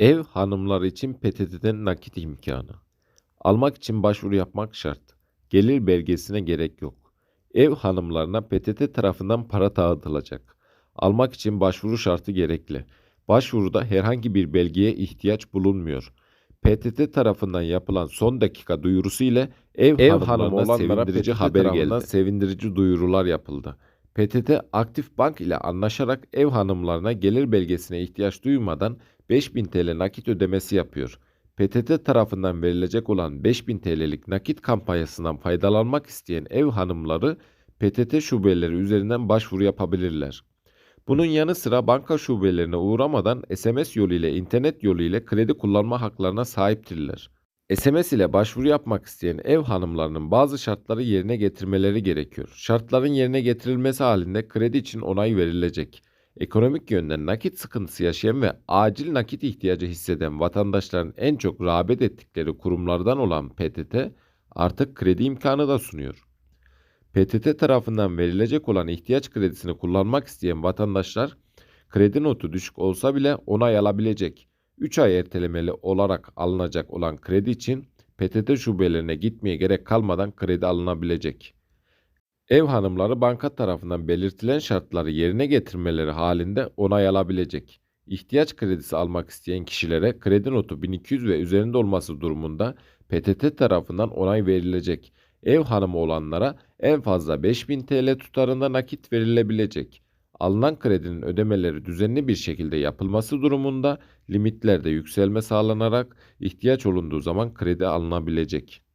Ev hanımları için PTT'den nakit imkanı. Almak için başvuru yapmak şart. Gelir belgesine gerek yok. Ev hanımlarına PTT tarafından para dağıtılacak. Almak için başvuru şartı gerekli. Başvuruda herhangi bir belgeye ihtiyaç bulunmuyor. PTT tarafından yapılan son dakika duyurusu ile ev, Ev hanımlarına hanımı olanlara sevindirici PTT haber geldi. Sevindirici duyurular yapıldı. PTT Aktif Bank ile anlaşarak ev hanımlarına gelir belgesine ihtiyaç duymadan 5000 TL nakit ödemesi yapıyor. PTT tarafından verilecek olan 5000 TL'lik nakit kampanyasından faydalanmak isteyen ev hanımları PTT şubeleri üzerinden başvuru yapabilirler. Bunun yanı sıra banka şubelerine uğramadan SMS yolu ile internet yolu ile kredi kullanma haklarına sahiptirler. SMS ile başvuru yapmak isteyen ev hanımlarının bazı şartları yerine getirmeleri gerekiyor. Şartların yerine getirilmesi halinde kredi için onay verilecek. Ekonomik yönden nakit sıkıntısı yaşayan ve acil nakit ihtiyacı hisseden vatandaşların en çok rağbet ettikleri kurumlardan olan PTT artık kredi imkanı da sunuyor. PTT tarafından verilecek olan ihtiyaç kredisini kullanmak isteyen vatandaşlar kredi notu düşük olsa bile onay alabilecek. 3 ay ertelemeli olarak alınacak olan kredi için PTT şubelerine gitmeye gerek kalmadan kredi alınabilecek. Ev hanımları banka tarafından belirtilen şartları yerine getirmeleri halinde onay alabilecek. İhtiyaç kredisi almak isteyen kişilere kredi notu 1200 ve üzerinde olması durumunda PTT tarafından onay verilecek. Ev hanımı olanlara en fazla 5000 TL tutarında nakit verilebilecek. Alınan kredinin ödemeleri düzenli bir şekilde yapılması durumunda limitlerde yükselme sağlanarak ihtiyaç olunduğu zaman kredi alınabilecek.